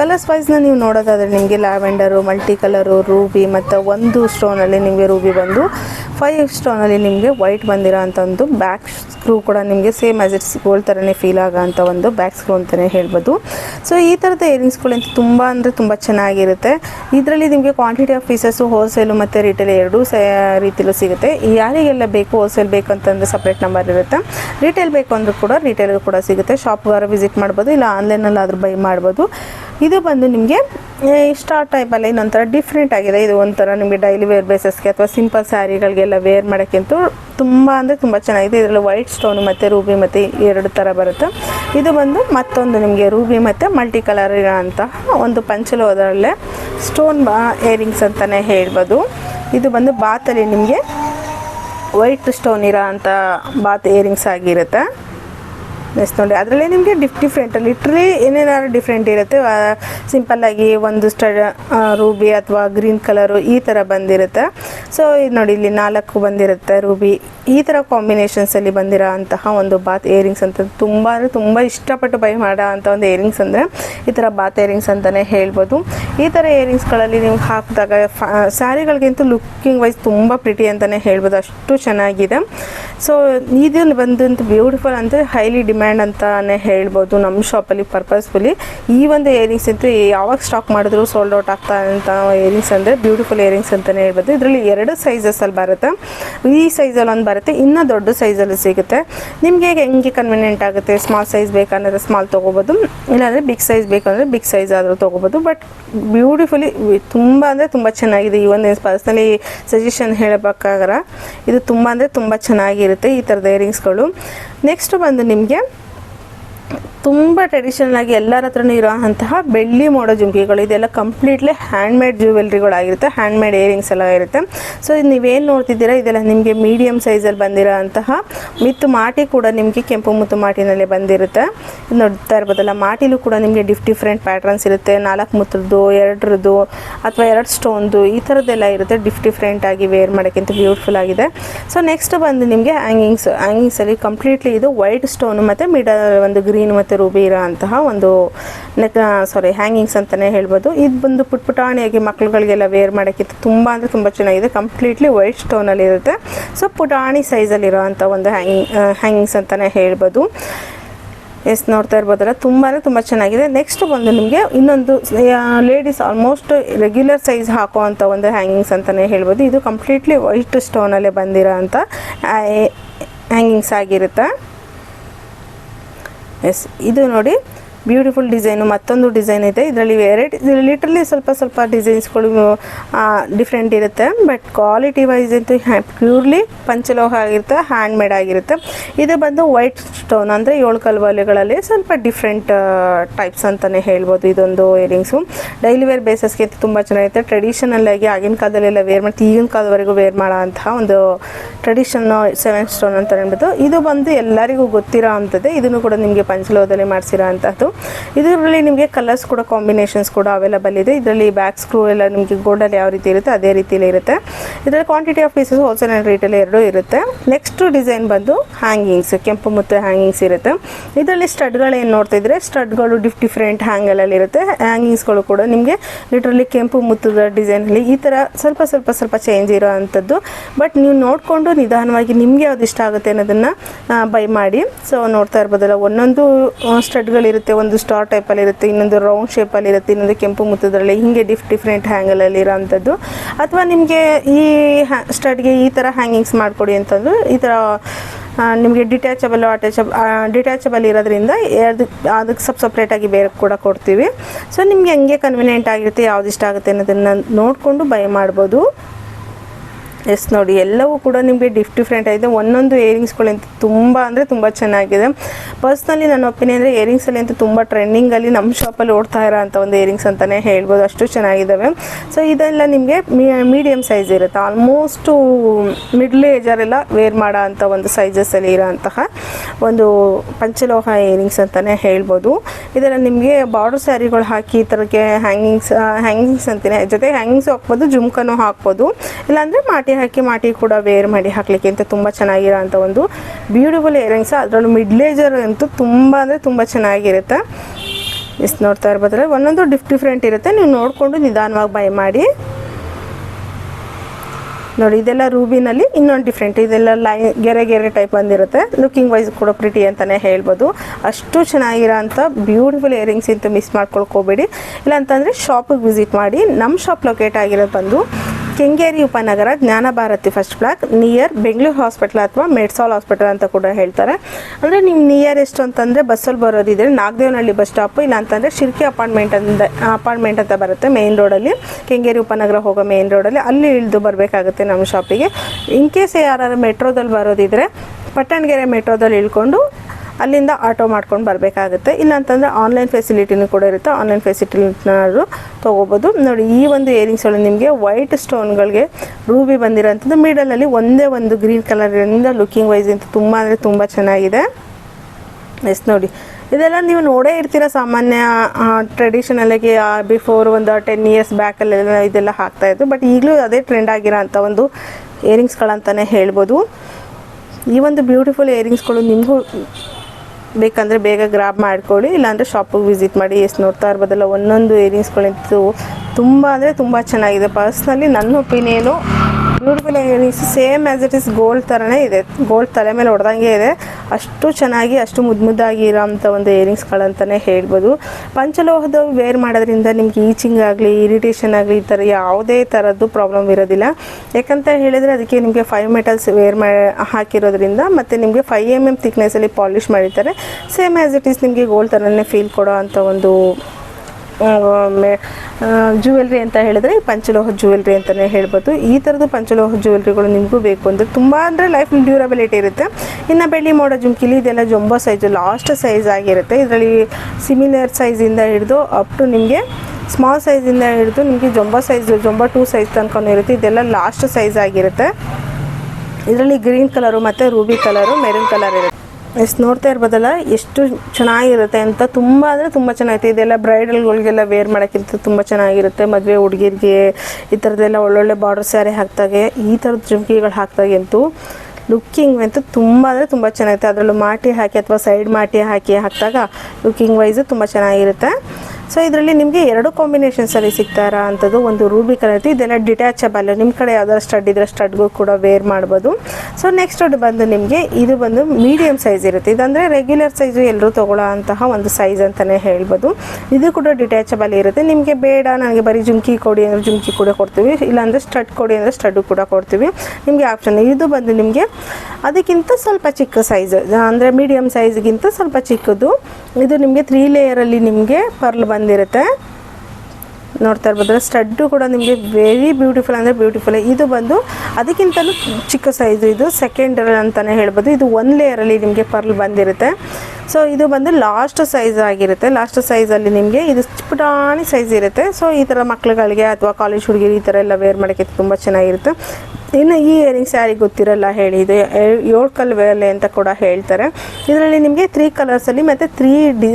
ಕಲರ್ಸ್ ವೈಸ್ನ ನೀವು ನೋಡೋದಾದ್ರೆ ನಿಮಗೆ ಲ್ಯಾವೆಂಡರ್ ಮಲ್ಟಿ ಕಲರ್ ರೂಬಿ ಮತ್ತು ಒಂದು ಸ್ಟೋನ್ ಅಲ್ಲಿ ನಿಮಗೆ ರೂಬಿ ಬಂದು ಫೈವ್ ಸ್ಟೋನ್ ಅಲ್ಲಿ ನಿಮಗೆ ವೈಟ್ ಬಂದಿರೋ ಒಂದು ಬ್ಯಾಕ್ ಸ್ಕ್ರೂ ಕೂಡ ನಿಮಗೆ ಸೇಮ್ ಆಸ್ ಇಟ್ಸ್ ಗೋಲ್ಡ್ ಥರನೇ ಫೀಲ್ ಆಗೋ ಅಂಥ ಒಂದು ಬ್ಯಾಕ್ ಸ್ಕ್ರೂ ಅಂತಲೇ ಹೇಳ್ಬೋದು. ಸೊ ಈ ಥರದ ಏರಿಂಗ್ಸ್ಗಳಂತೂ ತುಂಬ ಅಂದರೆ ತುಂಬ ಚೆನ್ನಾಗಿರುತ್ತೆ. ಇದರಲ್ಲಿ ನಿಮಗೆ ಕ್ವಾಂಟಿಟಿ ಪೀಸಸ್ಸು ಹೋಲ್ಸೇಲು ಮತ್ತು ರಿಟೇಲ್ ಎರಡೂ ಸ ರೀತಿಯಲ್ಲೂ ಸಿಗುತ್ತೆ. ಯಾರಿಗೆಲ್ಲ ಬೇಕು ಹೋಲ್ಸೇಲ್ ಬೇಕು ಅಂತಂದರೆ ಸಪ್ರೇಟ್ ನಂಬರ್ ಇರುತ್ತೆ. ರಿಟೇಲ್ ಬೇಕು ಅಂದರೂ ಕೂಡ ರಿಟೇಲ್ ಕೂಡ ಸಿಗುತ್ತೆ. ಶಾಪ್ಗಾರ ವಿಸಿಟ್ ಮಾಡ್ಬೋದು, ಇಲ್ಲ ಆನ್ಲೈನಲ್ಲಾದರೂ ಬೈ ಮಾಡ್ಬೋದು. ಇದು ಬಂದು ನಿಮಗೆ ಸ್ಟಾರ್ ಟೈಪಲ್ಲಿ ಇನ್ನೊಂಥರ ಡಿಫ್ರೆಂಟ್ ಆಗಿದೆ. ಇದು ಒಂಥರ ನಿಮಗೆ ಡೈಲಿ ವೇರ್ ಬೇಸಸ್ಗೆ ಅಥವಾ ಸಿಂಪಲ್ ಸ್ಯಾರಿಗಳಿಗೆಲ್ಲ ವೇರ್ ಮಾಡೋಕ್ಕಿಂತ ತುಂಬ ಅಂದರೆ ತುಂಬ ಚೆನ್ನಾಗಿದೆ. ಇದರಲ್ಲಿ ವೈಟ್ ಸ್ಟೋನು ಮತ್ತು ರೂಬಿ ಮತ್ತು ಎರಡು ಥರ ಬರುತ್ತೆ. ಇದು ಬಂದು ಮತ್ತೊಂದು ನಿಮಗೆ ರೂಬಿ ಮತ್ತು ಮಲ್ಟಿ ಕಲರ್ ಇರೋಂತಹ ಒಂದು ಪಂಚಲೋದರಲ್ಲೇ ಸ್ಟೋನ್ ಬಾ ಏರಿಂಗ್ಸ್ ಅಂತಲೇ ಹೇಳ್ಬೋದು. ಇದು ಬಂದು ಬಾತಲ್ಲಿ ನಿಮಗೆ ವೈಟ್ ಸ್ಟೋನ್ ಇರೋ ಅಂಥ ಬಾತ್ ಏರಿಂಗ್ಸ್ ಆಗಿರುತ್ತೆ. ನೆಕ್ಸ್ಟ್ ನೋಡಿ. ಅದರಲ್ಲೇ ನಿಮಗೆ ಡಿಫ್ ಡಿಫ್ರೆಂಟ್ ಲಿಟ್ರಲಿ ಏನೇನಾದ್ರು ಡಿಫ್ರೆಂಟ್ ಇರುತ್ತೆ. ಸಿಂಪಲ್ಲಾಗಿ ಒಂದು ಸ್ಟ ರೂಬಿ ಅಥವಾ ಗ್ರೀನ್ ಕಲರು ಈ ಥರ ಬಂದಿರುತ್ತೆ. ಸೊ ಇದು ನೋಡಿ, ಇಲ್ಲಿ ನಾಲ್ಕು ಬಂದಿರುತ್ತೆ ರೂಬಿ ಈ ಥರ ಕಾಂಬಿನೇಷನ್ಸಲ್ಲಿ ಬಂದಿರೋ ಅಂತಹ ಒಂದು ಬಾತ್ ಏರಿಂಗ್ಸ್ ಅಂತ ತುಂಬ, ಅಂದರೆ ತುಂಬ ಇಷ್ಟಪಟ್ಟು ಬೈ ಮಾಡೋ ಅಂಥ ಒಂದು ಏರಿಂಗ್ಸ್ ಅಂದರೆ ಈ ಥರ ಬಾತ್ ಏರಿಂಗ್ಸ್ ಅಂತಲೇ ಹೇಳ್ಬೋದು. ಈ ಥರ ಏರಿಂಗ್ಸ್ಗಳಲ್ಲಿ ನೀವು ಹಾಕಿದಾಗ ಸ್ಯಾರಿಗಳಿಗಿಂತ ಲುಕ್ಕಿಂಗ್ ವೈಸ್ ತುಂಬ ಪ್ರಿಟಿ ಅಂತಲೇ ಹೇಳ್ಬೋದು. ಅಷ್ಟು ಚೆನ್ನಾಗಿದೆ. ಸೊ ಇದು ಬಂದಂತ ಬ್ಯೂಟಿಫುಲ್ ಅಂದರೆ ಹೈಲಿ ಡಿಮ್ಯಾಂಡ್ ಅಂತಾನೆ ಹೇಳ್ಬೋದು ನಮ್ಮ ಶಾಪಲ್ಲಿ ಪರ್ಪಸ್ಫುಲಿ ಈ ಒಂದು ಇಯರಿಂಗ್ಸ್ ಅಂತೂ ಯಾವಾಗ ಸ್ಟಾಕ್ ಮಾಡಿದ್ರು ಸೋಲ್ಡ್ ಔಟ್ ಆಗ್ತಾ ಅಂತ ಇಯರಿಂಗ್ಸ್ ಅಂದರೆ ಬ್ಯೂಟಿಫುಲ್ ಇಯರಿಂಗ್ಸ್ ಅಂತಲೇ ಹೇಳ್ಬೋದು. ಇದರಲ್ಲಿ ಎರಡು ಸೈಜಸಲ್ಲಿ ಬರುತ್ತೆ. ಈ ಸೈಜಲ್ಲಿ ಒಂದು ಬರುತ್ತೆ, ಇನ್ನೂ ದೊಡ್ಡ ಸೈಜಲ್ಲಿ ಸಿಗುತ್ತೆ. ನಿಮಗೆ ಹೆಂಗೆ ಕನ್ವಿನಿಯೆಂಟ್ ಆಗುತ್ತೆ? ಸ್ಮಾಲ್ ಸೈಜ್ ಬೇಕಂದರೆ ಸ್ಮಾಲ್ ತೊಗೋಬೋದು, ಇಲ್ಲಾಂದರೆ ಬಿಗ್ ಸೈಜ್ ಬೇಕಂದರೆ ಬಿಗ್ ಸೈಜ್ ಆದರೂ ತೊಗೋಬೋದು. ಬಟ್ ಬ್ಯೂಟಿಫುಲಿ ತುಂಬ ಅಂದರೆ ತುಂಬ ಚೆನ್ನಾಗಿದೆ ಈ ಒಂದು ಪರ್ಸ್ನಲಿ ಸಜೆಷನ್ ಹೇಳಬೇಕಾಗರ ಇದು ತುಂಬ ಅಂದರೆ ತುಂಬ ಚೆನ್ನಾಗಿರುತ್ತೆ ಈ ಥರದ ಏರಿಂಗ್ಸ್ಗಳು ನೆಕ್ಸ್ಟ್ ಬಂದು ನಿಮಗೆ ತುಂಬ ಟ್ರೆಡಿಷನಲ್ ಆಗಿ ಎಲ್ಲರ ಹತ್ರನೂ ಇರುವಂತಹ ಬೆಳ್ಳಿ ಮಾಡೋ ಜುಮ್ಕಿಗಳು, ಇದೆಲ್ಲ ಕಂಪ್ಲೀಟ್ಲಿ ಹ್ಯಾಂಡ್ ಮೇಡ್ ಜ್ಯುವೆಲ್ರಿಗಳಾಗಿರುತ್ತೆ ಹ್ಯಾಂಡ್ ಮೇಡ್ ಇಯರಿಂಗ್ಸ್ ಎಲ್ಲ ಇರುತ್ತೆ. ಸೊ ಇದು ನೀವೇನು ನೋಡ್ತಿದ್ದೀರಾ? ಇದೆಲ್ಲ ನಿಮಗೆ ಮೀಡಿಯಮ್ ಸೈಜಲ್ಲಿ ಬಂದಿರೋ ಅಂತಹ ಮಿತ್ತು ಮಾಟಿ ಕೂಡ ನಿಮಗೆ ಕೆಂಪು ಮುತ್ತು ಮಾಟಿನಲ್ಲಿ ಬಂದಿರುತ್ತೆ. ಇದು ನೋಡ್ತಾ ಇರ್ಬೋದಲ್ಲ, ಮಾಟಿಲೂ ಕೂಡ ನಿಮಗೆ ಡಿಫ್ ಡಿಫ್ರೆಂಟ್ ಪ್ಯಾಟ್ರನ್ಸ್ ಇರುತ್ತೆ. ನಾಲ್ಕು ಮುತ್ತದ್ದು ಎರಡರದ್ದು ಅಥವಾ ಎರಡು ಸ್ಟೋನ್ದು ಈ ಥರದ್ದೆಲ್ಲ ಇರುತ್ತೆ. ಡಿಫ್ ಡಿಫ್ರೆಂಟ್ ಆಗಿ ವೇರ್ ಮಾಡೋಕ್ಕಿಂತ ಬ್ಯೂಟಿಫುಲ್ ಆಗಿದೆ. ಸೊ ನೆಕ್ಸ್ಟ್ ಬಂದು ನಿಮಗೆ ಹ್ಯಾಂಗಿಂಗ್ಸ್ ಹ್ಯಾಂಗಿಂಗ್ಸಲ್ಲಿ ಕಂಪ್ಲೀಟ್ಲಿ ಇದು ವೈಟ್ ಸ್ಟೋನು ಮತ್ತು ಮಿಡಲ್ ಒಂದು ಗ್ರೀನ್ ಮತ್ತು ರೂಬಿ ಇರೋಂತಹ ಒಂದು ನೆಕ್ ಸಾರಿ ಹ್ಯಾಂಗಿಂಗ್ಸ್ ಅಂತಲೇ ಹೇಳ್ಬೋದು. ಇದು ಬಂದು ಪುಟ್ ಪುಟಾಣಿಯಾಗಿ ಮಕ್ಳುಗಳಿಗೆಲ್ಲ ವೇರ್ ಮಾಡೋಕ್ಕಿಂತ ತುಂಬ ಅಂದರೆ ತುಂಬ ಚೆನ್ನಾಗಿದೆ. ಕಂಪ್ಲೀಟ್ಲಿ ವೈಟ್ ಸ್ಟೋನಲ್ಲಿ ಇರುತ್ತೆ. ಸೊ ಪುಟಾಣಿ ಸೈಜಲ್ಲಿರೋ ಅಂಥ ಒಂದು ಹ್ಯಾಂಗಿಂಗ್ ಹ್ಯಾಂಗಿಂಗ್ಸ್ ಅಂತಲೇ ಹೇಳ್ಬೋದು. ಎಸ್, ನೋಡ್ತಾ ಇರ್ಬೋದಲ್ಲ, ತುಂಬಾ ತುಂಬ ಚೆನ್ನಾಗಿದೆ. ನೆಕ್ಸ್ಟ್ ಬಂದು ನಿಮಗೆ ಇನ್ನೊಂದು ಲೇಡೀಸ್ ಆಲ್ಮೋಸ್ಟ್ ರೆಗ್ಯುಲರ್ ಸೈಜ್ ಹಾಕುವಂಥ ಒಂದು ಹ್ಯಾಂಗಿಂಗ್ಸ್ ಅಂತಲೇ ಹೇಳ್ಬೋದು. ಇದು ಕಂಪ್ಲೀಟ್ಲಿ ವೈಟ್ ಸ್ಟೋನಲ್ಲೇ ಬಂದಿರೋ ಅಂಥ ಹ್ಯಾಂಗಿಂಗ್ಸ್ ಆಗಿರುತ್ತೆ. ಎಸ್ ಇದು ನೋಡಿ. ಬ್ಯೂಟಿಫುಲ್ ಡಿಸೈನು ಮತ್ತೊಂದು ಡಿಸೈನ್ ಇದೆ. ಇದರಲ್ಲಿ ವೆರೈಟಿ ಲಿಟ್ರಲಿ ಸ್ವಲ್ಪ ಸ್ವಲ್ಪ ಡಿಸೈನ್ಸ್ಗಳು ಡಿಫ್ರೆಂಟ್ ಇರುತ್ತೆ. ಬಟ್ ಕ್ವಾಲಿಟಿ ವೈಸ್ ಅಂತೂ ಪ್ಯೂರ್ಲಿ ಪಂಚಲೋಹ ಆಗಿರುತ್ತೆ ಹ್ಯಾಂಡ್ ಮೇಡ್ ಆಗಿರುತ್ತೆ. ಇದು ಬಂದು ವೈಟ್ ಸ್ಟೋನ್ ಅಂದರೆ ಏಳು ಕಲ್ವಾಲೆಗಳಲ್ಲಿ ಸ್ವಲ್ಪ ಡಿಫ್ರೆಂಟ್ ಟೈಪ್ಸ್ ಅಂತಲೇ ಹೇಳ್ಬೋದು ಇದೊಂದು ಇಯರಿಂಗ್ಸು ಡೈಲಿ ವೇರ್ ಬೇಸಸ್ಗೆ ತುಂಬ ಚೆನ್ನಾಗಿರುತ್ತೆ. ಟ್ರೆಡಿಷನಲ್ ಆಗಿ ಆಗಿನ ಕಾಲದಲ್ಲೆಲ್ಲ ವೇರ್ ಮಾಡ್ತೀವಿ ಈಗಿನ ಕಾಲದವರೆಗೂ ವೇರ್ ಮಾಡೋ ಒಂದು ಟ್ರೆಡಿಷನ್ ಸೆವೆನ್ ಸ್ಟೋನ್ ಅಂತ ಹೇಳ್ಬೋದು. ಇದು ಬಂದು ಎಲ್ಲರಿಗೂ ಗೊತ್ತಿರೋ ಅಂಥದ್ದೇ. ಇದನ್ನು ಕೂಡ ನಿಮಗೆ ಪಂಚಲೋಹದಲ್ಲಿ ಮಾಡಿಸಿರೋ ಅಂಥದ್ದು ಇದರಲ್ಲಿ ನಿಮಗೆ ಕಲರ್ಸ್ ಕೂಡ ಕಾಂಬಿನೇಷನ್ಸ್ ಕೂಡ ಅವೈಲಬಲ್ ಇದೆ. ಇದರಲ್ಲಿ ಬ್ಯಾಕ್ ಸ್ಕ್ರೂ ಎಲ್ಲ ನಿಮಗೆ ಗೋಲ್ಡಲ್ಲಿ ಯಾವ ರೀತಿ ಇರುತ್ತೆ, ಅದೇ ರೀತಿಯಲ್ಲಿ ಇರುತ್ತೆ. ಇದರಲ್ಲಿ quantity of pieces wholesale and ರೇಟಲ್ಲಿ ಎರಡೂ ಇರುತ್ತೆ. ನೆಕ್ಸ್ಟ್ ಡಿಸೈನ್ ಬಂದು ಹ್ಯಾಂಗಿಂಗ್ಸ್ ಕೆಂಪು ಮತ್ತು ಹ್ಯಾಂಗಿಂಗ್ಸ್ ಇರುತ್ತೆ. ಇದರಲ್ಲಿ ಸ್ಟಡ್ಗಳು ಏನು ನೋಡ್ತಾ ಇದ್ರೆ ಸ್ಟಡ್ಗಳು ಡಿಫ್ ಡಿಫ್ರೆಂಟ್ ಹ್ಯಾಂಗಲಲ್ಲಿ ಇರುತ್ತೆ. ಹ್ಯಾಂಗಿಂಗ್ಸ್ಗಳು ಕೂಡ ನಿಮಗೆ ಲಿಟ್ರಲಿ ಕೆಂಪು ಮುತ್ತದ ಡಿಸೈನಲ್ಲಿ ಈ ಥರ ಸ್ವಲ್ಪ ಸ್ವಲ್ಪ ಸ್ವಲ್ಪ ಚೇಂಜ್ ಇರೋ ಅಂಥದ್ದು. ಬಟ್ ನೀವು ನೋಡಿಕೊಂಡು ನಿಧಾನವಾಗಿ ನಿಮಗೆ ಯಾವ್ದು ಇಷ್ಟ ಆಗುತ್ತೆ ಅನ್ನೋದನ್ನು ಬೈ ಮಾಡಿ. ಸೊ ನೋಡ್ತಾ ಇರ್ಬೋದಲ್ಲ, ಒಂದೊಂದು ಸ್ಟಡ್ಗಳಿರುತ್ತೆ ಒಂದು ಸ್ಟಾರ್ ಟೈಪಲ್ಲಿ ಇರುತ್ತೆ, ಇನ್ನೊಂದು ರೌಂಡ್ ಶೇಪಲ್ಲಿ ಇರುತ್ತೆ, ಇನ್ನೊಂದು ಕೆಂಪು ಮುತ್ತದ್ರಲ್ಲಿ ಹಿಂಗೆ ಡಿಫ್ ಡಿಫ್ರೆಂಟ್ ಹ್ಯಾಂಗಲಲ್ಲಿ ಇರೋವಂಥದ್ದು ಅಥವಾ ನಿಮಗೆ ಈ ಸ್ಟಡ್ಗೆ ಈ ಥರ ಹ್ಯಾಂಗಿಂಗ್ಸ್ ಮಾಡಿಕೊಡಿ ಅಂತಂದು ಈ ಥರ ನಿಮಗೆ ಡಿಟ್ಯಾಚಬಲ್ ಅಟ್ಯಾಚಬ್ ಡಿಟ್ಯಾಚಬಲ್ ಇರೋದ್ರಿಂದ ಅದಕ್ಕೆ ಅದಕ್ಕೆ ಸಪ್ ಸಪ್ರೇಟಾಗಿ ಬೇರೆ ಕೂಡ ಕೊಡ್ತೀವಿ. ಸೊ ನಿಮಗೆ ಹೆಂಗೆ ಕನ್ವಿನಿಯೆಂಟ್ ಆಗಿರುತ್ತೆ ಯಾವ್ದು ಇಷ್ಟ ಆಗುತ್ತೆ ಅನ್ನೋದನ್ನು ನೋಡಿಕೊಂಡು ಬೈ ಮಾಡ್ಬೋದು. ಎಸ್ ನೋಡಿ, ಎಲ್ಲವೂ ಕೂಡ ನಿಮಗೆ ಡಿಫ್ ಡಿಫ್ರೆಂಟ್ ಆಗಿದೆ. ಒಂದೊಂದು ಇಯರಿಂಗ್ಸ್ಗಳಂತೂ ತುಂಬ ಅಂದರೆ ತುಂಬ ಚೆನ್ನಾಗಿದೆ. ಪರ್ಸ್ನಲಿ ನನ್ನ ಒಪಿನಿಯನ್ ಅಂದರೆ ಏರಿಂಗ್ಸಲ್ಲಿ ಅಂತೂ ತುಂಬ ಟ್ರೆಂಡಿಂಗಲ್ಲಿ ನಮ್ಮ ಶಾಪಲ್ಲಿ ಓಡ್ತಾ ಇರೋ ಅಂಥ ಒಂದು ಏರಿಂಗ್ಸ್ ಅಂತಲೇ ಹೇಳ್ಬೋದು. ಅಷ್ಟು ಚೆನ್ನಾಗಿದ್ದಾವೆ ಸೊ ಇದೆಲ್ಲ ನಿಮಗೆ ಮೀಡಿಯಮ್ ಸೈಜ್ ಇರುತ್ತೆ. ಆಲ್ಮೋಸ್ಟು ಮಿಡ್ಲ್ ಏಜರೆಲ್ಲ ವೇರ್ ಮಾಡೋ ಅಂಥ ಒಂದು ಸೈಜಸ್ಸಲ್ಲಿ ಇರೋ ಅಂತಹ ಒಂದು ಪಂಚಲೋಹ ಇಯರಿಂಗ್ಸ್ ಅಂತಲೇ ಹೇಳ್ಬೋದು. ಇದೆಲ್ಲ ನಿಮಗೆ ಬಾರ್ಡರ್ ಸ್ಯಾರಿಗಳು ಹಾಕಿ ಈ ಥರಕ್ಕೆ ಹ್ಯಾಂಗಿಂಗ್ಸ್ ಹ್ಯಾಂಗಿಂಗ್ಸ್ ಅಂತಲೇ ಜೊತೆ ಹ್ಯಾಂಗಿಂಗ್ಸ್ ಹಾಕ್ಬೋದು, ಜುಮ್ಕನೂ ಹಾಕ್ಬೋದು. ಇಲ್ಲಾಂದರೆ ಮಾಟಿ ಹಾಕಿ ಮಾಟಿ ಕೂಡ ವೇರ್ ಮಾಡಿ ಹಾಕ್ಲಿಕ್ಕೆ ಅಂತ ತುಂಬ ಚೆನ್ನಾಗಿರೋ ಅಂಥ ಒಂದು ಬ್ಯೂಟಿಫುಲ್ ಇಯರಿಂಗ್ಸ್ ಅದರಲ್ಲೂ ಮಿಡ್ಲೇಜರ್ ಅಂತೂ ತುಂಬ ಅಂದರೆ ತುಂಬ ಚೆನ್ನಾಗಿರುತ್ತೆ. ಎಷ್ಟು ನೋಡ್ತಾ ಇರ್ಬೋದ್ರೆ ಒಂದೊಂದು ಡಿಫ್ ಡಿಫ್ರೆಂಟ್ ಇರುತ್ತೆ. ನೀವು ನೋಡಿಕೊಂಡು ನಿಧಾನವಾಗಿ ಬೈ ಮಾಡಿ. ನೋಡಿ, ಇದೆಲ್ಲ ರೂಬಿನಲ್ಲಿ ಇನ್ನೊಂದು ಡಿಫ್ರೆಂಟ್ ಇದೆಲ್ಲ ಲೈನ್ ಗೆರೆ ಗೆರೆ ಟೈಪ್ ಬಂದಿರುತ್ತೆ. ಲುಕಿಂಗ್ ವೈಸ್ ಕೂಡ ಪ್ರಿಟಿ ಅಂತಲೇ ಹೇಳ್ಬೋದು. ಅಷ್ಟು ಚೆನ್ನಾಗಿರೋ ಅಂಥ ಬ್ಯೂಟಿಫುಲ್ ಇಯರಿಂಗ್ಸ್ ಇಂತ ಮಿಸ್ ಮಾಡ್ಕೊಳ್ಕೋಬೇಡಿ. ಇಲ್ಲ ಅಂತಂದರೆ ಶಾಪಿಗೆ ವಿಸಿಟ್ ಮಾಡಿ. ನಮ್ಮ ಶಾಪ್ ಲೊಕೇಟ್ ಆಗಿರೋದು ಬಂದು Kengeri Upanagara Jnana Bharathi first block near Bengaluru hospital ಅಥವಾ ಮೆಡ್ಸಾಲ್ ಹಾಸ್ಪಿಟಲ್ ಅಂತ ಕೂಡ ಹೇಳ್ತಾರೆ. ಅಂದರೆ ನಿಮ್ಮ ನಿಯರ್ ಎಷ್ಟು ಅಂತಂದರೆ ಬಸ್ಸಲ್ಲಿ ಬರೋದಿದ್ರೆ ನಾಗದೇವನಹಳ್ಳಿ ಬಸ್ ಸ್ಟಾಪು ಇಲ್ಲ ಅಂತಂದರೆ ಶಿರ್ಕಿ ಅಪಾರ್ಟ್ಮೆಂಟ್ ಅಂತ ಅಪಾರ್ಟ್ಮೆಂಟ್ ಅಂತ ಬರುತ್ತೆ ಮೇನ್ ರೋಡಲ್ಲಿ ಕೆಂಗೇರಿ ಉಪನಗರ ಹೋಗೋ ಮೇನ್ ರೋಡಲ್ಲಿ ಅಲ್ಲಿ. ಇಳಿದು ಬರಬೇಕಾಗುತ್ತೆ ನಮ್ಮ ಶಾಪಿಗೆ ಇನ್ ಕೇಸ್ ಯಾರು ಮೆಟ್ರೋದಲ್ಲಿ ಬರೋದಿದ್ರೆ, ಪಟ್ಟಣಗೆರೆ ಮೆಟ್ರೋದಲ್ಲಿ ಇಳ್ಕೊಂಡು ಅಲ್ಲಿಂದ ಆಟೋ ಮಾಡ್ಕೊಂಡು ಬರಬೇಕಾಗುತ್ತೆ. ಇಲ್ಲಾಂತಂದರೆ ಆನ್ಲೈನ್ ಫೆಸಿಲಿಟಿನೂ ಕೂಡ ಇರುತ್ತೆ. ಆನ್ಲೈನ್ ಫೆಸಿಲಿಟಿನಾದರೂ ತೊಗೋಬೋದು. ನೋಡಿ, ಈ ಒಂದು ಇಯರಿಂಗ್ಸ್ಗಳು ನಿಮಗೆ ವೈಟ್ ಸ್ಟೋನ್ಗಳಿಗೆ ರೂಬಿ ಬಂದಿರೋಂಥದ್ದು. ಮಿಡಲಲ್ಲಿ ಒಂದೇ ಒಂದು ಗ್ರೀನ್ ಕಲರಿಂದ ಲುಕಿಂಗ್ ವೈಸ್ ಅಂತ ತುಂಬ ಅಂದರೆ ತುಂಬ ಚೆನ್ನಾಗಿದೆ. ಎಸ್ ನೋಡಿ. ಇದೆಲ್ಲ ನೀವು ನೋಡೇ ಇರ್ತೀರ ಸಾಮಾನ್ಯ ಟ್ರೆಡಿಷನಲ್ಲಾಗಿ ಬಿಫೋರ್ ಒಂದು ಟೆನ್ ಇಯರ್ಸ್ ಬ್ಯಾಕಲ್ಲೆಲ್ಲ ಇದೆಲ್ಲ ಹಾಕ್ತಾ ಇತ್ತು ಬಟ್ ಈಗಲೂ ಅದೇ ಟ್ರೆಂಡ್ ಆಗಿರೋ ಅಂಥ ಒಂದು ಇಯರಿಂಗ್ಸ್ಗಳಂತಲೇ ಹೇಳ್ಬೋದು. ಈ ಒಂದು ಬ್ಯೂಟಿಫುಲ್ ಇಯರಿಂಗ್ಸ್ಗಳು ನಿಮಗೂ ಬೇಕಂದರೆ ಬೇಗ ಗ್ರಾಬ್ ಮಾಡ್ಕೊಳ್ಳಿ, ಇಲ್ಲಾಂದರೆ ಶಾಪಿಗೆ ವಿಸಿಟ್ ಮಾಡಿ, ಎಷ್ಟು ನೋಡ್ತಾ ಇರ್ಬೋದಲ್ಲ, ಒಂದೊಂದು ಇಯರಿಂಗ್ಸ್ಗಳಂತೂ ತುಂಬ ಅಂದರೆ ತುಂಬ ಚೆನ್ನಾಗಿದೆ. ಪರ್ಸ್ನಲಿ ನನ್ನ opinion beautiful earrings same as it is gold ಥರನೇ ಇದೆ. ಗೋಲ್ಡ್ ತಲೆ ಮೇಲೆ ಹೊಡೆದಂಗೆ ಇದೆ. ಅಷ್ಟು ಚೆನ್ನಾಗಿ, ಅಷ್ಟು ಮುದ್ದು ಮುದ್ದಾಗಿ ಇರೋಂಥ ಒಂದು ಇಯರಿಂಗ್ಸ್ಗಳಂತಲೇ ಹೇಳ್ಬೋದು. ಪಂಚಲೋಹದ ವೇರ್ ಮಾಡೋದ್ರಿಂದ ನಿಮ್ಗೆ ಈಚಿಂಗ್ ಆಗಲಿ ಇರಿಟೇಷನ್ ಆಗಲಿ ಈ ಥರ ಯಾವುದೇ ಥರದ್ದು ಪ್ರಾಬ್ಲಮ್ ಇರೋದಿಲ್ಲ. ಯಾಕಂತ ಹೇಳಿದರೆ ಅದಕ್ಕೆ ನಿಮಗೆ ಫೈವ್ ಮೆಟಲ್ಸ್ ವೇರ್ ಮಾಡಿ ಹಾಕಿರೋದ್ರಿಂದ ಮತ್ತು ನಿಮಗೆ ಫೈವ್ ಎಂ ಎಂ ಥಿಕ್ನೆಸ್ಸಲ್ಲಿ ಪಾಲಿಷ್ ಮಾಡಿರ್ತಾರೆ. ಸೇಮ್ ಆ್ಯಸ್ ಇಟ್ ಈಸ್ ನಿಮಗೆ ಗೋಲ್ಡ್ ಥರನೇ ಫೀಲ್ ಕೊಡೋ ಅಂಥ ಒಂದು ಜ್ಯುವೆಲ್ರಿ ಅಂತ ಹೇಳಿದ್ರೆ ಪಂಚಲೋಹ ಜ್ಯುವೆಲ್ರಿ ಅಂತಲೇ ಹೇಳ್ಬೋದು. ಈ ಥರದ ಪಂಚಲೋಹ ಜ್ಯುವೆಲ್ರಿಗಳು ನಿಮಗೂ ಬೇಕು ಅಂದರೆ ತುಂಬ ಅಂದರೆ ಲೈಫ್ ಡ್ಯೂರಬಿಲಿಟಿ ಇರುತ್ತೆ. ಇನ್ನು ಬೆಳ್ಳಿ ಮೋಡ ಜುಮ್ಕಿಲಿ ಇದೆಲ್ಲ ಜೊಂಬೋ ಸೈಜು ಲಾಸ್ಟ್ ಸೈಜ್ ಆಗಿರುತ್ತೆ. ಇದರಲ್ಲಿ ಸಿಮಿಲರ್ ಸೈಜಿಂದ ಹಿಡಿದು ಅಪ್ ಟು ನಿಮಗೆ ಸ್ಮಾಲ್ ಸೈಜಿಂದ ಹಿಡಿದು ನಿಮಗೆ jumbo size jumbo two size ತನಕ ಇರುತ್ತೆ. ಇದೆಲ್ಲ ಲಾಸ್ಟ್ ಸೈಜ್ ಆಗಿರುತ್ತೆ. ಇದರಲ್ಲಿ ಗ್ರೀನ್ ಕಲರು ಮತ್ತು ರೂಬಿ ಕಲರು ಮೆರೂನ್ ಕಲರ್ ಇರುತ್ತೆ. ಎಷ್ಟು ನೋಡ್ತಾ ಇರ್ಬೋದಲ್ಲ, ಎಷ್ಟು ಚೆನ್ನಾಗಿರುತ್ತೆ ಅಂತ ತುಂಬ ಅಂದರೆ ತುಂಬ ಚೆನ್ನಾಗಿರುತ್ತೆ ಇದೆಲ್ಲ ಬ್ರೈಡಲ್ಗಳಿಗೆಲ್ಲ ವೇರ್ ಮಾಡೋಕ್ಕಿಂತ ತುಂಬ ಚೆನ್ನಾಗಿರುತ್ತೆ. ಮದುವೆ ಹುಡುಗಿರಿಗೆ ಈ ಥರದ್ದೆಲ್ಲ ಒಳ್ಳೊಳ್ಳೆ ಬಾರ್ಡರ್ ಸ್ಯಾರಿ ಹಾಕ್ತಾಗೆ ಈ ಥರದ ಜುಮ್ಕಿಗಳು ಹಾಕ್ತಾಗೆ ಅಂತೂ ಲುಕ್ಕಿಂಗ್ ಅಂತೂ ತುಂಬ ಅಂದರೆ ತುಂಬ ಚೆನ್ನಾಗಿರುತ್ತೆ ಅದರಲ್ಲೂ ಮಾಟಿ ಹಾಕಿ ಅಥವಾ ಸೈಡ್ ಮಾಟಿ ಹಾಕಿ ಹಾಕಿದಾಗ ಲುಕ್ಕಿಂಗ್ ವೈಸು ತುಂಬ ಚೆನ್ನಾಗಿರುತ್ತೆ. ಸೊ ಇದರಲ್ಲಿ ನಿಮಗೆ ಎರಡು ಕಾಂಬಿನೇಷನ್ಸಲ್ಲಿ ಇರೋ ಅಂಥದ್ದು ಒಂದು ರೂಬಿ ಕಲರ್ ಇದೆಲ್ಲ ಡಿಟ್ಯಾಚಬಲ್ ನಿಮ್ಮ ಕಡೆ ಯಾವ್ದಾದ್ರು ಸ್ಟಡ್ ಇದ್ರೆ ಸ್ಟಡ್ಗೂ ಕೂಡ ವೇರ್ ಮಾಡ್ಬೋದು. ಸೊ ನೆಕ್ಸ್ಟ್ ಬಂದು ನಿಮಗೆ ಇದು ಬಂದು ಮೀಡಿಯಮ್ ಸೈಜ್ ಇರುತ್ತೆ. ಇದಂದರೆ ರೆಗ್ಯುಲರ್ ಸೈಜು ಎಲ್ಲರೂ ತೊಗೊಳ್ಳೋ ಅಂತಹ ಒಂದು ಸೈಜ್ ಅಂತಲೇ ಹೇಳ್ಬೋದು. ಇದು ಕೂಡ ಡಿಟ್ಯಾಚಬಲ್ ಇರುತ್ತೆ. ನಿಮಗೆ ಬೇಡ, ನನಗೆ ಬರೀ ಜುಮ್ಕಿ ಕೊಡಿ ಅಂದರೆ ಜುಮ್ಕಿ ಕೂಡ ಕೊಡ್ತೀವಿ. ಇಲ್ಲಾಂದರೆ ಸ್ಟಡ್ ಕೊಡಿ ಅಂದರೆ ಸ್ಟಡ್ಡು ಕೂಡ ಕೊಡ್ತೀವಿ. ನಿಮಗೆ ಆಪ್ಷನ್ ಇದು ಬಂದು ನಿಮಗೆ ಅದಕ್ಕಿಂತ ಸ್ವಲ್ಪ ಚಿಕ್ಕ ಸೈಜ್ ಅಂದರೆ ಮೀಡಿಯಮ್ ಸೈಜ್ಗಿಂತ ಸ್ವಲ್ಪ ಚಿಕ್ಕದು. ಇದು ನಿಮಗೆ ತ್ರೀ ಲೇಯರಲ್ಲಿ ನಿಮಗೆ ಪರ್ಲ್ ಬಂದಿರುತ್ತೆ. ನೋಡ್ತಾ ಇರ್ಬೋದ್ರೆ ಸ್ಟಡ್ಡು ಕೂಡ ನಿಮಗೆ ವೆರಿ ಬ್ಯೂಟಿಫುಲ್ ಅಂದರೆ ಬ್ಯೂಟಿಫುಲ್ ಇದು ಬಂದು ಅದಕ್ಕಿಂತಲೂ ಚಿಕ್ಕ ಸೈಜು ಇದು ಸೆಕೆಂಡ್ ಅಂತಲೇ ಹೇಳ್ಬೋದು. ಇದು ಒನ್ ಲೇಯರಲ್ಲಿ ನಿಮಗೆ ಪರ್ಲ್ ಬಂದಿರುತ್ತೆ. ಸೊ ಇದು ಬಂದು ಲಾಸ್ಟ್ ಸೈಜ್ ಆಗಿರುತ್ತೆ. ಲಾಸ್ಟ್ ಸೈಜಲ್ಲಿ ನಿಮಗೆ ಇದು ಪುಟಾಣಿ ಸೈಜ್ ಇರುತ್ತೆ. ಸೊ ಈ ಥರ ಮಕ್ಳುಗಳಿಗೆ ಅಥವಾ ಕಾಲೇಜ್ ಹುಡುಗಿರು ಈ ಥರ ಎಲ್ಲ ವೇರ್ ಮಾಡೋಕ್ಕೆ ತುಂಬ ಚೆನ್ನಾಗಿರುತ್ತೆ. ಇನ್ನು ಈ ಇಯರಿಂಗ್ಸ್ ಯಾರಿಗೆ ಗೊತ್ತಿರಲ್ಲ ಹೇಳಿ, ಇದು ಏಳು ಕಲ್ ಅಂತ ಕೂಡ ಹೇಳ್ತಾರೆ. ಇದರಲ್ಲಿ ನಿಮಗೆ ತ್ರೀ ಕಲರ್ಸಲ್ಲಿ ಮತ್ತು ತ್ರೀ ಡಿ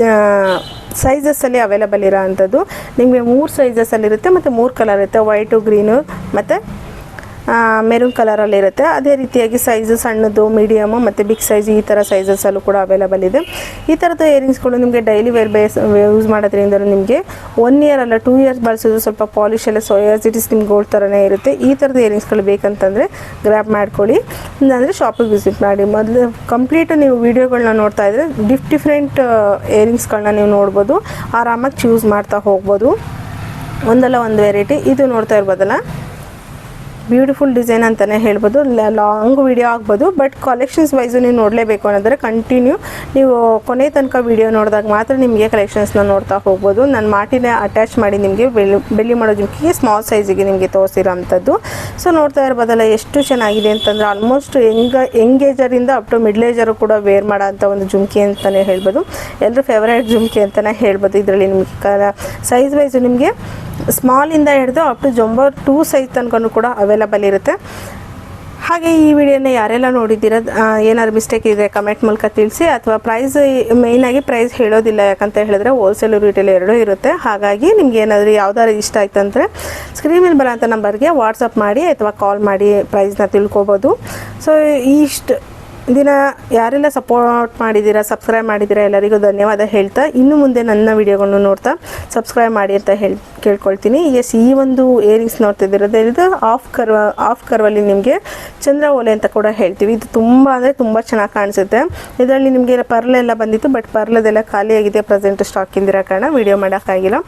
ಸೈಜಸ್ಸಲ್ಲಿ ಅವೈಲಬಲ್ ಇರೋ ಅಂಥದ್ದು ನಿಮಗೆ ಮೂರು ಸೈಜಸ್ಸಲ್ಲಿರುತ್ತೆ ಮತ್ತು ಮೂರು ಕಲರ್ ಇರುತ್ತೆ ವೈಟು ಗ್ರೀನು ಮತ್ತು ಮೆರೂನ್ ಕಲರಲ್ಲಿ ಇರುತ್ತೆ. ಅದೇ ರೀತಿಯಾಗಿ ಸೈಜು ಸಣ್ಣದು ಮೀಡಿಯಮು ಮತ್ತು ಬಿಗ್ ಸೈಜ್ ಈ ಥರ ಸೈಜಸ್ಸಲ್ಲೂ ಕೂಡ ಅವೈಲಬಲ್ ಇದೆ. ಈ ಥರದ ಇಯರಿಂಗ್ಸ್ಗಳು ನಿಮಗೆ ಡೈಲಿ ವೇರ್ ಬೇಸ್ ಯೂಸ್ ಮಾಡೋದ್ರಿಂದ ನಿಮಗೆ ಒನ್ ಇಯರ್ ಅಲ್ಲ ಟೂ ಇಯರ್ಸ್ ಬಳಸೋದು ಸ್ವಲ್ಪ ಪಾಲಿಶ್ ಎಲ್ಲ ಸೋಯಾಸ್ ಇಟ್ ಇಸ್ ನಿಮ್ಗೆ ಗೋಲ್ಡ್ ಥರನೇ ಇರುತ್ತೆ. ಈ ಥರದ ಇಯರಿಂಗ್ಸ್ಗಳು ಬೇಕಂತಂದರೆ ಗ್ರ್ಯಾಪ್ ಮಾಡ್ಕೊಳ್ಳಿ. ಇಲ್ಲಾಂದರೆ ಶಾಪಿಗೆ ವಿಸಿಟ್ ಮಾಡಿ. ಮೊದಲು ಕಂಪ್ಲೀಟ್ ನೀವು ವೀಡಿಯೋಗಳನ್ನ ನೋಡ್ತಾ ಇದ್ದರೆ ಡಿಫ್ ಡಿಫ್ರೆಂಟ್ ಇಯರಿಂಗ್ಸ್ಗಳನ್ನ ನೀವು ನೋಡ್ಬೋದು. ಆರಾಮಾಗಿ ಚೂಸ್ ಮಾಡ್ತಾ ಹೋಗ್ಬೋದು. ಒಂದಲ್ಲ ಒಂದು ವೆರೈಟಿ ಇದು ನೋಡ್ತಾ ಇರ್ಬೋದಲ್ಲ? ಬ್ಯೂಟಿಫುಲ್ ಡಿಸೈನ್ ಅಂತಲೇ ಹೇಳ್ಬೋದು. ಲಾಂಗ್ ವಿಡಿಯೋ ಆಗ್ಬೋದು ಬಟ್ ಕಲೆಕ್ಷನ್ಸ್ ವೈಸು ನೀವು ನೋಡಲೇಬೇಕು ಅನ್ನೋದ್ರೆ ಕಂಟಿನ್ಯೂ ನೀವು ಕೊನೆ ತನಕ ವಿಡಿಯೋ ನೋಡಿದಾಗ ಮಾತ್ರ ನಿಮಗೆ ಕಲೆಕ್ಷನ್ಸ್ನ ನೋಡ್ತಾ ಹೋಗ್ಬೋದು. ನಾನು ಮಾಟಿನೇ ಅಟ್ಯಾಚ್ ಮಾಡಿ ನಿಮಗೆ ಬೆಳ್ಳಿ ಬೆಳ್ಳಿ ಮಾಡೋ ಜುಮ್ಕಿಗೆ ಸ್ಮಾಲ್ ಸೈಜಿಗೆ ನಿಮಗೆ ತೋರಿಸಿರೋ ಅಂಥದ್ದು ಸೊ ನೋಡ್ತಾ ಇರ್ಬೋದಲ್ಲ, ಎಷ್ಟು ಚೆನ್ನಾಗಿದೆ ಅಂತಂದರೆ ಆಲ್ಮೋಸ್ಟ್ ಯಂಗ್ ಯಂಗೇಜರಿಂದ ಅಪ್ ಟು ಮಿಡ್ಲೇಜರು ಕೂಡ ವೇರ್ ಮಾಡೋ ಒಂದು ಜುಮ್ಕಿ ಅಂತಲೇ ಹೇಳ್ಬೋದು. ಎಲ್ಲರೂ ಫೇವ್ರೇಟ್ ಜುಮ್ಕಿ ಅಂತಲೇ ಹೇಳ್ಬೋದು. ಇದರಲ್ಲಿ ನಿಮಗೆ ಸೈಜ್ ವೈಸು ನಿಮಗೆ ಸ್ಮಾಲಿಂದ ಹಿಡಿದು up to jumbo two size ತನಕ ಕೂಡ ಅವೈಲಬಲ್ ಇರುತ್ತೆ. ಹಾಗೆ ಈ ವಿಡಿಯೋನ ಯಾರೆಲ್ಲ ನೋಡಿದ್ದೀರ ಏನಾದ್ರು ಮಿಸ್ಟೇಕ್ ಇದೆ ಕಮೆಂಟ್ ಮೂಲಕ ತಿಳಿಸಿ, ಅಥವಾ ಪ್ರೈಸ್ ಮೇಯ್ನಾಗಿ ಪ್ರೈಸ್ ಹೇಳೋದಿಲ್ಲ ಯಾಕಂತ ಹೇಳಿದ್ರೆ ಹೋಲ್ಸೇಲ್ ರಿಟೇಲ್ ಎರಡೂ ಇರುತ್ತೆ. ಹಾಗಾಗಿ ನಿಮ್ಗೆ ಏನಾದರೂ ಯಾವ್ದಾದ್ರು ಇಷ್ಟ ಆಯ್ತು ಅಂದರೆ ಸ್ಕ್ರೀನ್ ಮೇಲೆ ಬರೋಂಥ ನಂಬರ್ಗೆ ವಾಟ್ಸಪ್ ಮಾಡಿ ಅಥವಾ ಕಾಲ್ ಮಾಡಿ ಪ್ರೈಸ್ನ ತಿಳ್ಕೊಬೋದು. ಸೊ ಇಷ್ಟು. ದಿನ ಯಾರೆಲ್ಲ ಸಪೋರ್ಟ್ ಮಾಡಿದ್ದೀರಾ ಸಬ್ಸ್ಕ್ರೈಬ್ ಮಾಡಿದ್ದೀರಾ, ಎಲ್ಲರಿಗೂ ಧನ್ಯವಾದ ಹೇಳ್ತಾ, ಇನ್ನು ಮುಂದೆ ನನ್ನ ವಿಡಿಯೋಗಳನ್ನು ನೋಡ್ತಾ ಸಬ್ಸ್ಕ್ರೈಬ್ ಮಾಡಿ ಅಂತ ಹೇಳಿ, ಕೇಳ್ಕೊಳ್ತೀನಿ. ಎಸ್ ಈ ಒಂದು ಏರಿಂಗ್ಸ್ ನೋಡ್ತಿದ್ದಿರೋದು ಇದು ಆಫ್ ಕರ್ವ ಆಫ್ ಕರ್ವಲ್ಲಿ ನಿಮಗೆ ಚಂದ್ರ ಓಲೆ ಅಂತ ಕೂಡ ಹೇಳ್ತೀವಿ. ಇದು ತುಂಬ ಅಂದರೆ ತುಂಬ ಚೆನ್ನಾಗಿ ಕಾಣಿಸುತ್ತೆ. ಇದರಲ್ಲಿ ನಿಮಗೆ ಪರ್ಲೆಲ್ಲ ಬಂದಿತ್ತು ಬಟ್ ಪರ್ಲದೆಲ್ಲ ಖಾಲಿಯಾಗಿದೆ ಪ್ರೆಸೆಂಟ್ ಸ್ಟಾಕ್ ಇಂದಿರೋ ಕಾರಣ ವಿಡಿಯೋ ಮಾಡೋಕ್ಕಾಗಿಲ್ಲ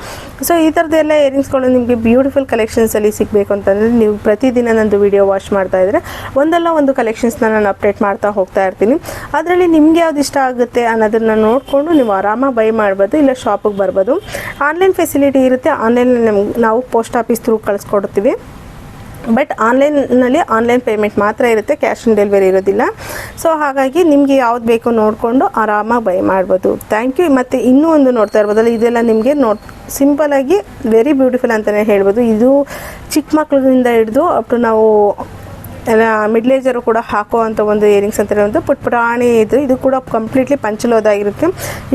ಸೊ ಈ ಥರದ್ದೆಲ್ಲ ಏರಿಂಗ್ಸ್ಗಳು ನಿಮಗೆ ಬ್ಯೂಟಿಫುಲ್ ಕಲೆಕ್ಷನ್ಸಲ್ಲಿ ಸಿಗಬೇಕು ಅಂತಂದರೆ, ನೀವು ಪ್ರತಿದಿನ ನಂದು ವಿಡಿಯೋ ವಾಚ್ ಮಾಡ್ತಾ ಇದ್ದರೆ ಒಂದಲ್ಲ ಒಂದು ಕಲೆಕ್ಷನ್ಸ್ನ ನಾನು ಅಪ್ಡೇಟ್ ಮಾಡ್ತಾ ಹೋಗ್ತಾ ಇರ್ತೀನಿ. ಅದರಲ್ಲಿ ನಿಮ್ಗೆ ಯಾವ್ದು ಇಷ್ಟ ಆಗುತ್ತೆ ಅನ್ನೋದನ್ನು ನೋಡಿಕೊಂಡು ನೀವು ಆರಾಮಾಗಿ ಬೈ ಮಾಡ್ಬೋದು, ಇಲ್ಲ ಶಾಪಿಗೆ ಬರ್ಬೋದು. ಆನ್ಲೈನ್ ಫೆಸಿಲಿಟಿ ಇರುತ್ತೆ ಆನ್ಲೈನ್ ನಮ್ಗೆ ನಾವು ಪೋಸ್ಟ್ ಆಫೀಸ್ ಥ್ರೂ ಕಳಿಸ್ಕೊಡ್ತೀವಿ. ಬಟ್ ಆನ್ಲೈನ್ನಲ್ಲಿ ಆನ್ಲೈನ್ ಪೇಮೆಂಟ್ ಮಾತ್ರ ಇರುತ್ತೆ ಕ್ಯಾಶ್ ಆನ್ ಡೆಲಿವರಿ ಇರೋದಿಲ್ಲ. ಸೊ ಹಾಗಾಗಿ ನಿಮಗೆ ಯಾವ್ದು ಬೇಕು ನೋಡಿಕೊಂಡು ಆರಾಮಾಗಿ ಬೈ ಮಾಡ್ಬೋದು. ಥ್ಯಾಂಕ್ ಯು ಮತ್ತು ಇನ್ನೂ ಒಂದು ನೋಡ್ತಾ ಇರ್ಬೋದಲ್ಲ, ಇದೆಲ್ಲ ನಿಮಗೆ ನೋಡ್ ಸಿಂಪಲಾಗಿ ವೆರಿ ಬ್ಯೂಟಿಫುಲ್ ಅಂತಲೇ ಹೇಳ್ಬೋದು. ಇದು ಚಿಕ್ಕ ಮಕ್ಕಳಿಂದ ಹಿಡಿದು ಅಪ್ ಟು ನಾವು ಮಿಡ್ಲ್ ಏಜರು ಕೂಡ ಹಾಕುವಂಥ ಒಂದು ಇಯರಿಂಗ್ಸ್ ಅಂತ ಒಂದು ಪುಟ್ ಪುಟಾಣಿ ಇದು ಇದು ಕೂಡ ಕಂಪ್ಲೀಟ್ಲಿ ಪಂಚಲೋಹದಾಗಿರುತ್ತೆ.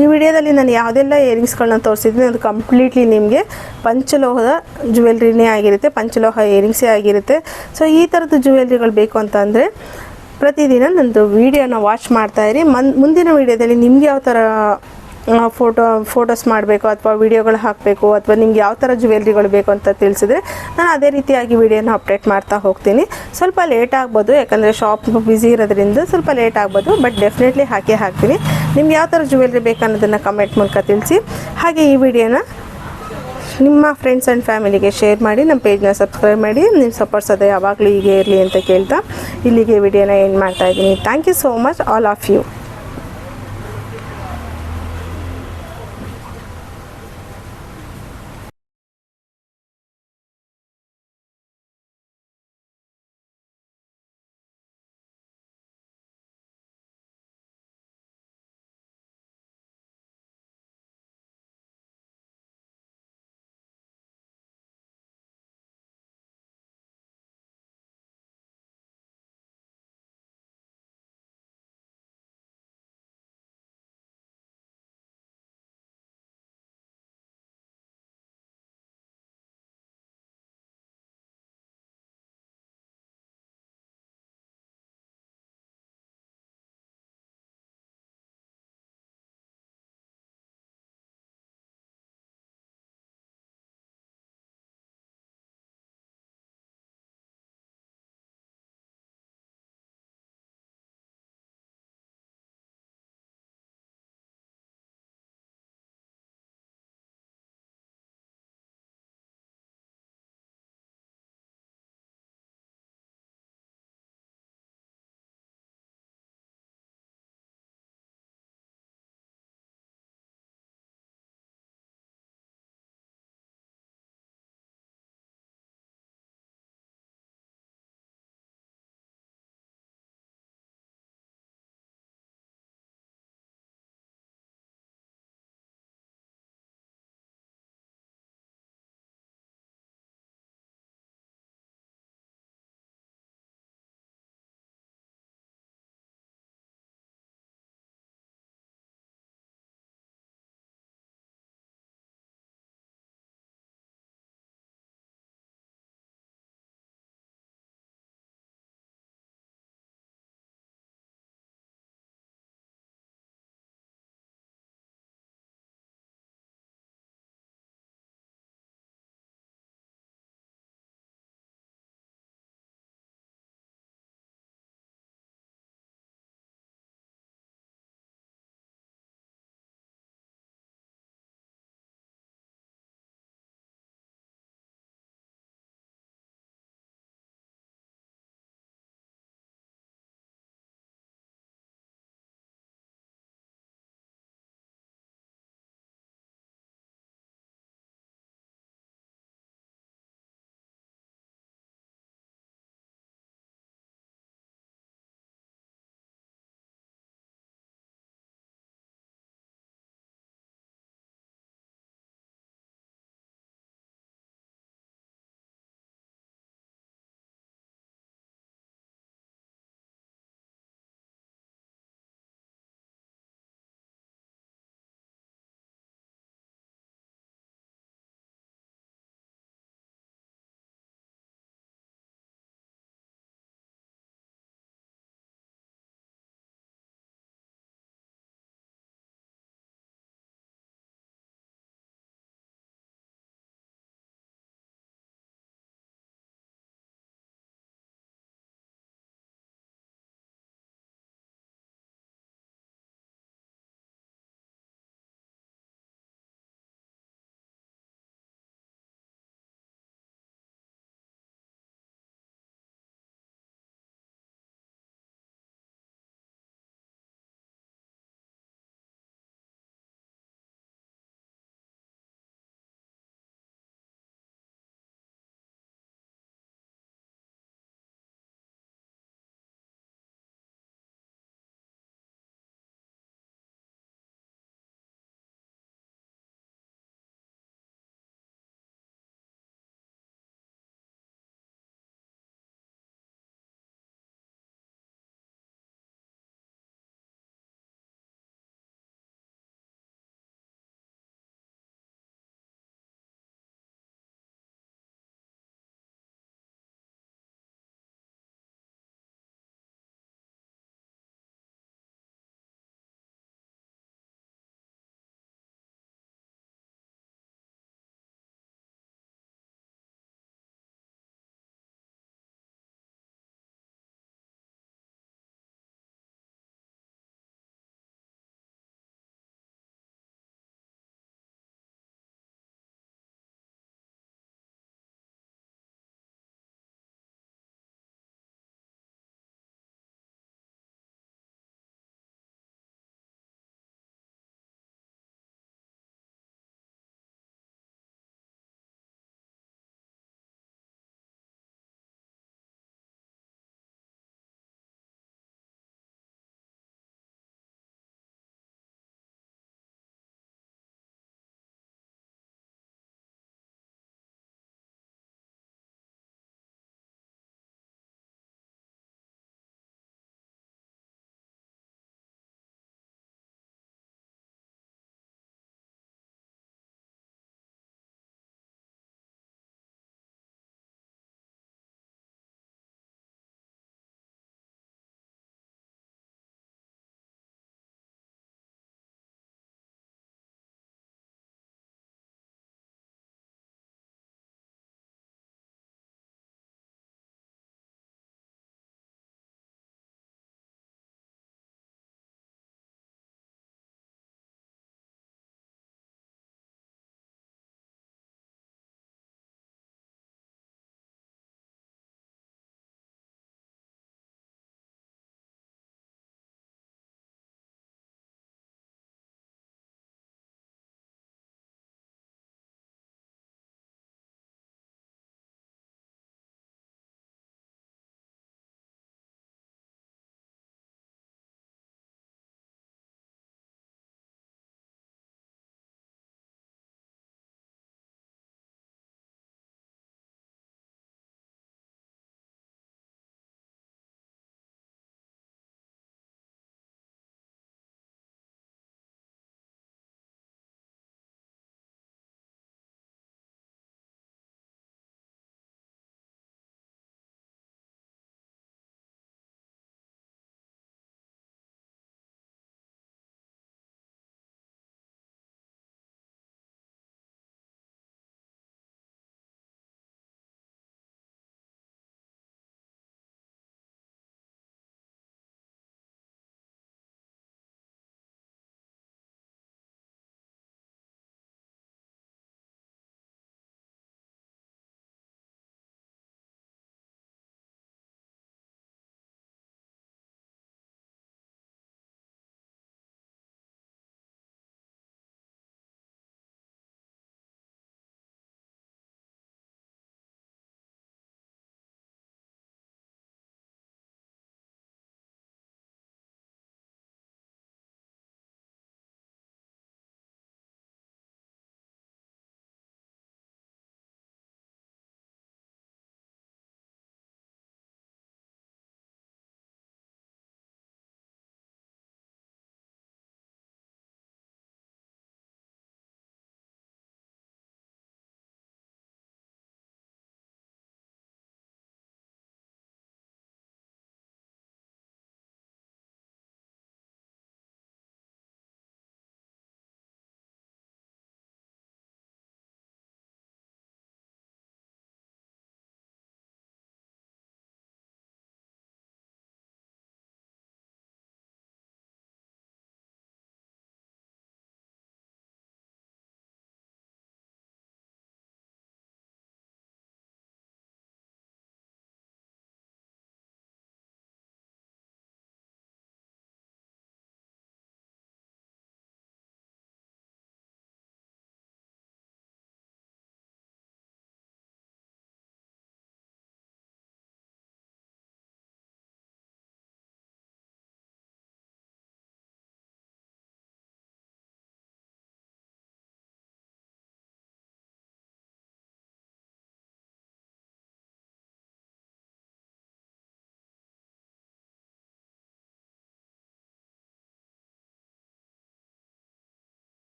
ಈ ವಿಡಿಯೋದಲ್ಲಿ ನಾನು ಯಾವುದೆಲ್ಲ ಇಯರಿಂಗ್ಸ್ಗಳನ್ನ ತೋರಿಸಿದ್ದೀನಿ ಅದು ಕಂಪ್ಲೀಟ್ಲಿ ನಿಮಗೆ ಪಂಚಲೋಹದ ಜುವೆಲ್ರಿನೇ ಆಗಿರುತ್ತೆ, ಪಂಚಲೋಹ ಇಯರಿಂಗ್ಸೇ ಆಗಿರುತ್ತೆ. ಸೊ ಈ ಥರದ್ದು ಜುವೆಲ್ರಿಗಳು ಬೇಕು ಅಂತಂದರೆ ಪ್ರತಿದಿನ ನಂದು ವೀಡಿಯೋನ ವಾಚ್ ಮಾಡ್ತಾ ಇರಿ. ಮನ್, ಮುಂದಿನ ವೀಡಿಯೋದಲ್ಲಿ ನಿಮ್ಗೆ ಯಾವ ಥರ ಫೋಟೋ ಫೋಟೋಸ್ ಮಾಡಬೇಕು ಅಥವಾ ವೀಡಿಯೋಗಳು ಹಾಕಬೇಕು ಅಥವಾ ನಿಮ್ಗೆ ಯಾವ ಥರ ಜ್ಯುವೆಲ್ರಿಗಳು ಬೇಕು ಅಂತ ತಿಳಿಸಿದ್ರೆ ನಾನು ಅದೇ ರೀತಿಯಾಗಿ ವೀಡಿಯೋನ ಅಪ್ಡೇಟ್ ಮಾಡ್ತಾ ಹೋಗ್ತೀನಿ. ಸ್ವಲ್ಪ ಲೇಟ್ ಆಗ್ಬೋದು, ಯಾಕಂದರೆ ಶಾಪ್ ಬ್ಯುಸಿ ಇರೋದ್ರಿಂದ ಸ್ವಲ್ಪ ಲೇಟ್ ಆಗ್ಬೋದು ಬಟ್ ಡೆಫಿನೆಟ್ಲಿ ಹಾಕಿ ಹಾಕ್ತೀನಿ. ನಿಮ್ಗೆ ಯಾವ ಥರ ಜ್ಯುವೆಲ್ರಿ ಬೇಕು ಅನ್ನೋದನ್ನು ಕಮೆಂಟ್ ಮೂಲಕ ತಿಳಿಸಿ. ಹಾಗೆ ಈ ವಿಡಿಯೋನ ನಿಮ್ಮ ಫ್ರೆಂಡ್ಸ್ ಆ್ಯಂಡ್ ಫ್ಯಾಮಿಲಿಗೆ ಶೇರ್ ಮಾಡಿ, ನಮ್ಮ ಪೇಜ್ನ ಸಬ್ಸ್ಕ್ರೈಬ್ ಮಾಡಿ ನಿಮ್ಮ ಸಪೋರ್ಟ್ಸ್ ಅದೇ ಯಾವಾಗಲೂ ಹೀಗೆ ಇರಲಿ ಅಂತ ಕೇಳ್ತಾ ಇಲ್ಲಿಗೆ ವಿಡಿಯೋನ ಎಂಡ್ ಮಾಡ್ತಾ ಇದ್ದೀನಿ. Thank you so much all of you